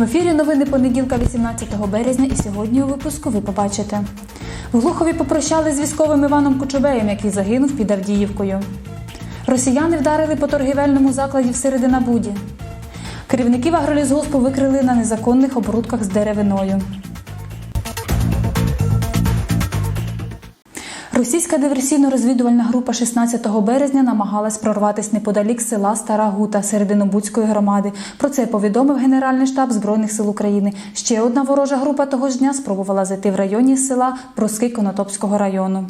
В ефірі новини понеділка, 18 березня, і сьогодні у випуску ви побачите. В Глухові попрощали з військовим Іваном Кучубеєм, який загинув під Авдіївкою. Росіяни вдарили по торгівельному закладі в Серединабуді. Керівників агролізгоспу викрили на незаконних оборудках з деревиною. Російська диверсійно-розвідувальна група 16 березня намагалась прорватися неподалік села Стара Гута Серединобудської громади. Про це повідомив Генеральний штаб Збройних сил України. Ще одна ворожа група того ж дня спробувала зайти в районі села Броски Конотопського району.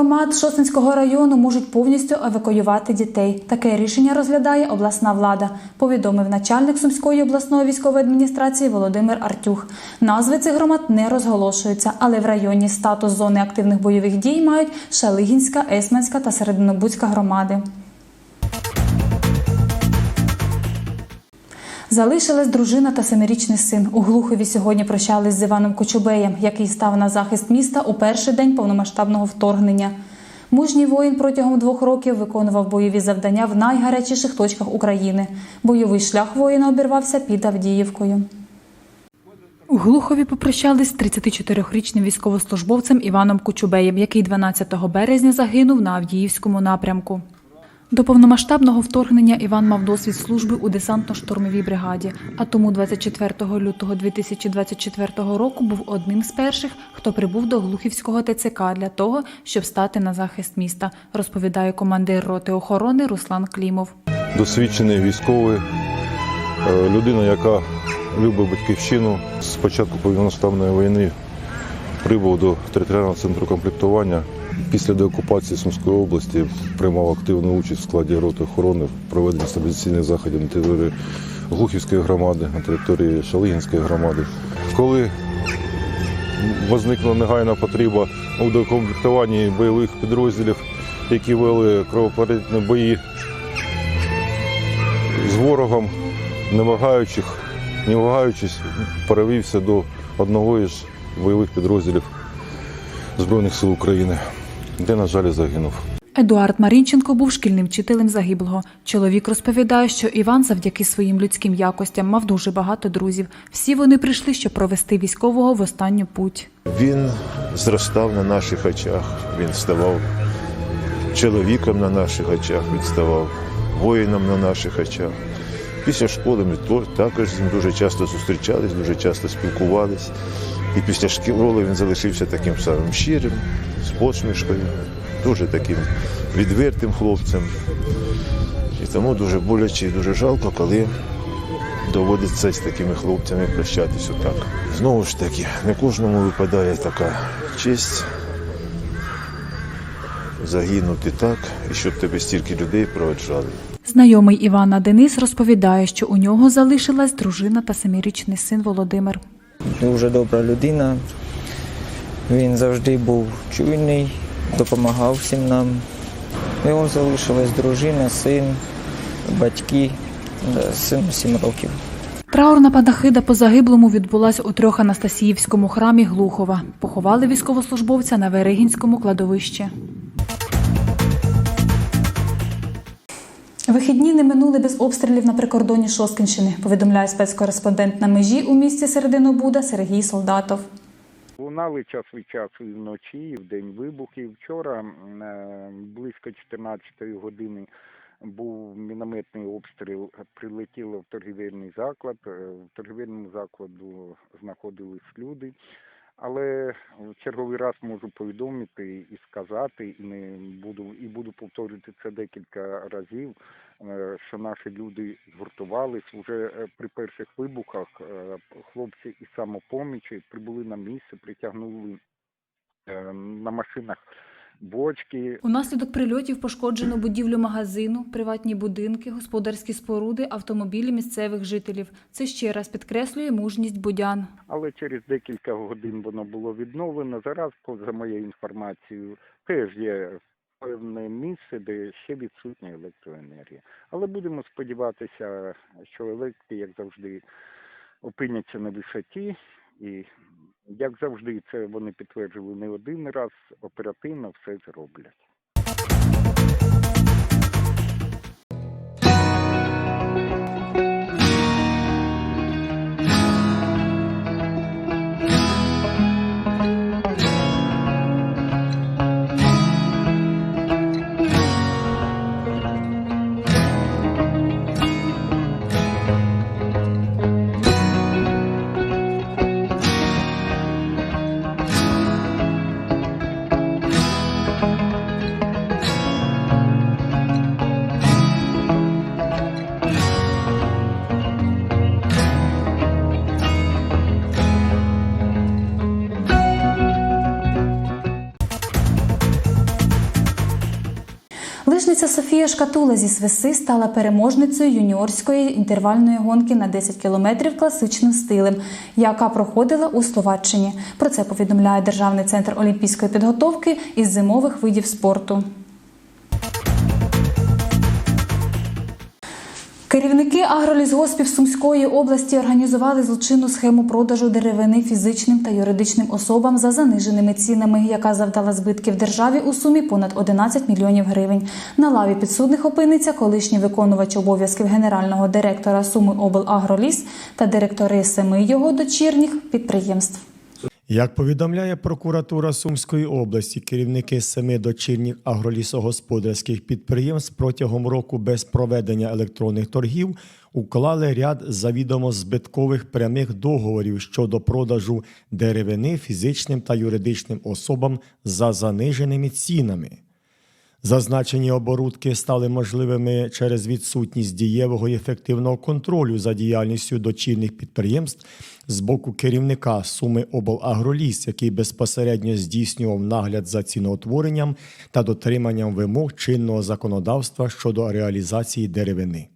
Громад Шосинського району можуть повністю евакуювати дітей. Таке рішення розглядає обласна влада, повідомив начальник Сумської обласної військової адміністрації Володимир Артюх. Назви цих громад не розголошуються, але в районі статус зони активних бойових дій мають Шалигінська, Есменська та Серединобудська громади. Залишилась дружина та семирічний син. У Глухові сьогодні прощались з Іваном Кочубеєм, який став на захист міста у перший день повномасштабного вторгнення. Мужній воїн протягом двох років виконував бойові завдання в найгарячіших точках України. Бойовий шлях воїна обірвався під Авдіївкою. У Глухові попрощались з 34-річним військовослужбовцем Іваном Кучубеєм, який 12 березня загинув на Авдіївському напрямку. До повномасштабного вторгнення Іван мав досвід служби у десантно-штурмовій бригаді, а тому 24 лютого 2024 року був одним з перших, хто прибув до Глухівського ТЦК для того, щоб стати на захист міста, розповідає командир роти охорони Руслан Клімов. досвідчений військовий, е, людина, яка любить батьківщину. З початку повномасштабної війни прибув до територіального центру комплектування. Після деокупації Сумської області приймав активну участь в складі роти охорони в проведенні стабілізаційних заходів на території Глухівської громади, на території Шалигінської громади. Коли возникла негайна потреба у докомплектуванні бойових підрозділів, які вели кровопролитні бої з ворогом, не вагаючих, не вагаючись, перевівся до одного із бойових підрозділів Збройних сил України, де, на жаль, загинув. Едуард Марінченко був шкільним вчителем загиблого. Чоловік розповідає, що Іван завдяки своїм людським якостям мав дуже багато друзів. Всі вони прийшли, щоб провести військового в останню путь. Він зростав на наших очах, він ставав чоловіком на наших очах, він ставав воїном на наших очах. Після школи ми також з ним дуже часто зустрічались, дуже часто спілкувались. І після школи він залишився таким самим щирим, з посмішкою, дуже таким відвертим хлопцем. І тому дуже боляче і дуже жалко, коли доводиться з такими хлопцями прощатись отак. Знову ж таки, не кожному випадає така честь загинути так, і щоб тебе стільки людей проведжали. Знайомий Івана Денис розповідає, що у нього залишилась дружина та семирічний син Володимир. дуже добра людина. Він завжди був чуйний, допомагав всім нам. У нього залишилась дружина, син, батьки, Да, сину 7 років. Траурна панахида по загиблому відбулась у трьох Анастасіївському храмі Глухова. Поховали військовослужбовця на Верегінському кладовищі. Вихідні не минули без обстрілів на прикордоні Шосткинщини, повідомляє спецкореспондент на межі у місті Серединобуда Сергій Солдатов. Лунали час від часу і вночі, і в день вибухів. Вчора е, близько 14 години був мінометний обстріл. Прилетіло в торгівельний заклад. Е, В торгівельному закладу знаходились люди. Але в черговий раз можу повідомити і сказати, і не буду і буду повторювати це декілька разів. е, Що наші люди згуртувались уже е, при перших вибухах. е, Хлопці із самопомічі прибули на місце, притягнули на машинах бочки, Унаслідок прильотів пошкоджено будівлю магазину, приватні будинки, господарські споруди, автомобілі місцевих жителів. Це ще раз підкреслює мужність будян. але через декілька годин воно було відновлено. Зараз, поза моєю інформацією, теж є певне місце, де ще відсутня електроенергія. Але будемо сподіватися, що електрики, як завжди, опиняться на висоті і. Як завжди, це вони підтверджували не один раз, оперативно все зроблять. Вершниця Софія Шкатула зі Свиси стала переможницею юніорської інтервальної гонки на 10 кілометрів класичним стилем, яка проходила у Словаччині. Про це повідомляє Державний центр олімпійської підготовки із зимових видів спорту. Керівники агролісгоспів Сумської області організували злочинну схему продажу деревини фізичним та юридичним особам за заниженими цінами, яка завдала збитків державі у сумі понад 11 мільйонів гривень. На лаві підсудних опиниться колишній виконувач обов'язків генерального директора Суми облагроліс та директори семи його дочірніх підприємств. Як повідомляє прокуратура Сумської області, керівники семи дочірніх агролісогосподарських підприємств протягом року без проведення електронних торгів уклали ряд завідомо збиткових прямих договорів щодо продажу деревини фізичним та юридичним особам за заниженими цінами. Зазначені оборудки стали можливими через відсутність дієвого і ефективного контролю за діяльністю дочірних підприємств з боку керівника Суми облагроліс, який безпосередньо здійснював нагляд за ціноутворенням та дотриманням вимог чинного законодавства щодо реалізації деревини.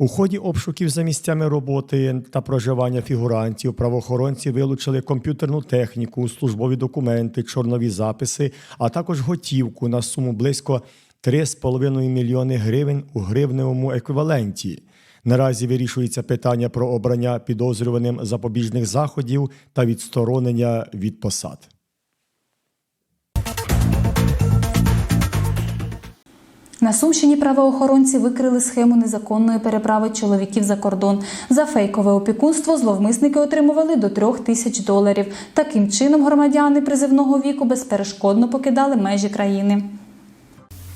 У ході обшуків за місцями роботи та проживання фігурантів правоохоронці вилучили комп'ютерну техніку, службові документи, чорнові записи, а також готівку на суму близько 3,5 мільйони гривень у гривневому еквіваленті. Наразі вирішується питання про обрання підозрюваним запобіжних заходів та відсторонення від посад. На Сумщині правоохоронці викрили схему незаконної переправи чоловіків за кордон. За фейкове опікунство зловмисники отримували до трьох тисяч доларів. Таким чином громадяни призивного віку безперешкодно покидали межі країни.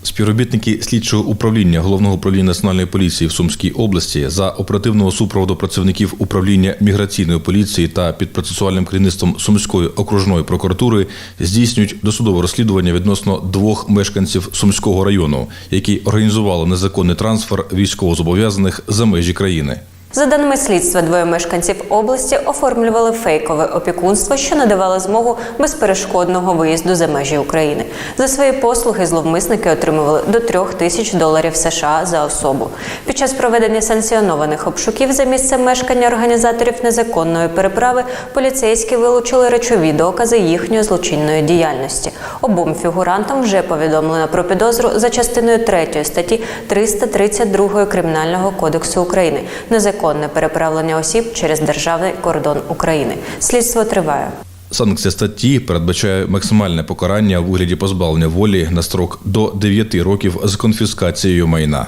Співробітники слідчого управління головного управління національної поліції в Сумській області за оперативного супроводу працівників управління міграційної поліції та під процесуальним керівництвом Сумської окружної прокуратури здійснюють досудове розслідування відносно двох мешканців Сумського району, які організували незаконний трансфер військовозобов'язаних за межі країни. За даними слідства, двоє мешканців області оформлювали фейкове опікунство, що надавало змогу безперешкодного виїзду за межі України. За свої послуги зловмисники отримували до трьох тисяч доларів США за особу. Під час проведення санкціонованих обшуків за місцем мешкання організаторів незаконної переправи поліцейські вилучили речові докази їхньої злочинної діяльності. Обом фігурантам вже повідомлено про підозру за частиною 3 статті 332 Кримінального кодексу України незаконне переправлення осіб через державний кордон України. Слідство триває. Санкція статті передбачає максимальне покарання в вигляді позбавлення волі на строк до 9 років з конфіскацією майна.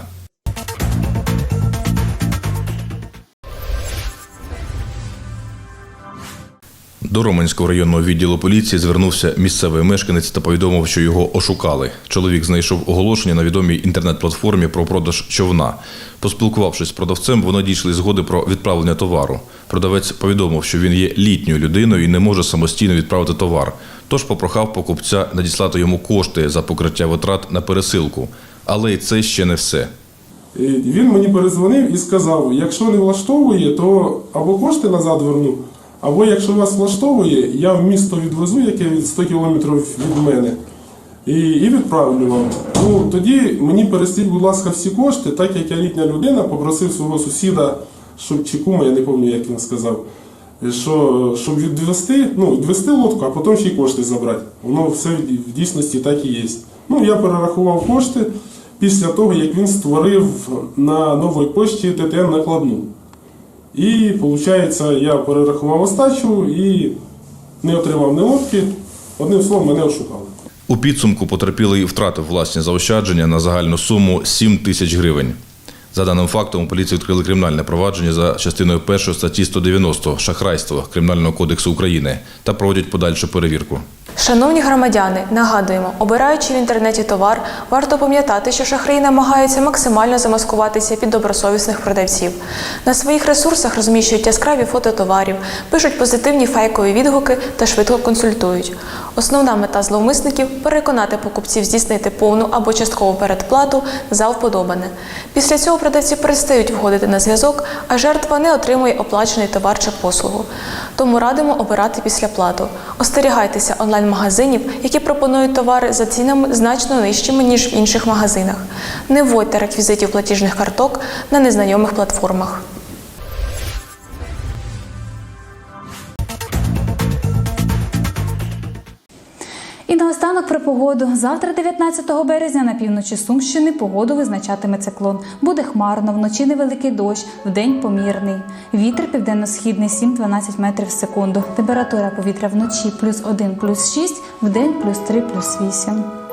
До Роменського районного відділу поліції звернувся місцевий мешканець та повідомив, що його ошукали. Чоловік знайшов оголошення на відомій інтернет-платформі про продаж човна. Поспілкувавшись з продавцем, вони дійшли згоди про відправлення товару. Продавець повідомив, що він є літньою людиною і не може самостійно відправити товар. Тож попрохав покупця надіслати йому кошти за покриття витрат на пересилку. Але й це ще не все. Він мені перезвонив і сказав: якщо не влаштовує, то або кошти назад верну, або якщо вас влаштовує, я в місто відвезу, яке 100 кілометрів від мене, і, і відправлю вам. Ну тоді мені пересліть, будь ласка, всі кошти, так як я літня людина, попросив свого сусіда, щоб чи кума, я не пам'ятаю, як він сказав. Що, щоб відвести, ну, відвести лодку, а потім ще й кошти забрати. Воно все в дійсності так і є. Ну, я перерахував кошти після того, як він створив на новій пошті ТТН накладну. І, виходить, я перерахував остачу і не отримав ні лодки. Одним словом, мене ошукали. У підсумку потерпілий втратив власні заощадження на загальну суму 7 тисяч гривень. За даним фактом, у поліції відкрили кримінальне провадження за частиною 1 статті 190 шахрайство Кримінального кодексу України та проводять подальшу перевірку. Шановні громадяни, нагадуємо, обираючи в інтернеті товар, варто пам'ятати, що шахраї намагаються максимально замаскуватися під добросовісних продавців. На своїх ресурсах розміщують яскраві фото товарів, пишуть позитивні фейкові відгуки та швидко консультують. Основна мета зловмисників переконати покупців здійснити повну або часткову передплату за вподобане. Після цього продавці перестають входити на зв'язок, а жертва не отримує оплачений товар чи послугу. Тому радимо обирати після плату. Остерігайтеся онлайн онлайн-магазинів, які пропонують товари за цінами значно нижчими, ніж в інших магазинах. Не вводьте реквізитів платіжних карток на незнайомих платформах. Наостанок про погоду. Завтра, 19 березня, на півночі Сумщини погоду визначатиме циклон. Буде хмарно, вночі невеликий дощ, вдень помірний. Вітер південно-східний 7-12 метрів в секунду. Температура повітря вночі плюс 1, плюс 6, вдень плюс 3, плюс 8.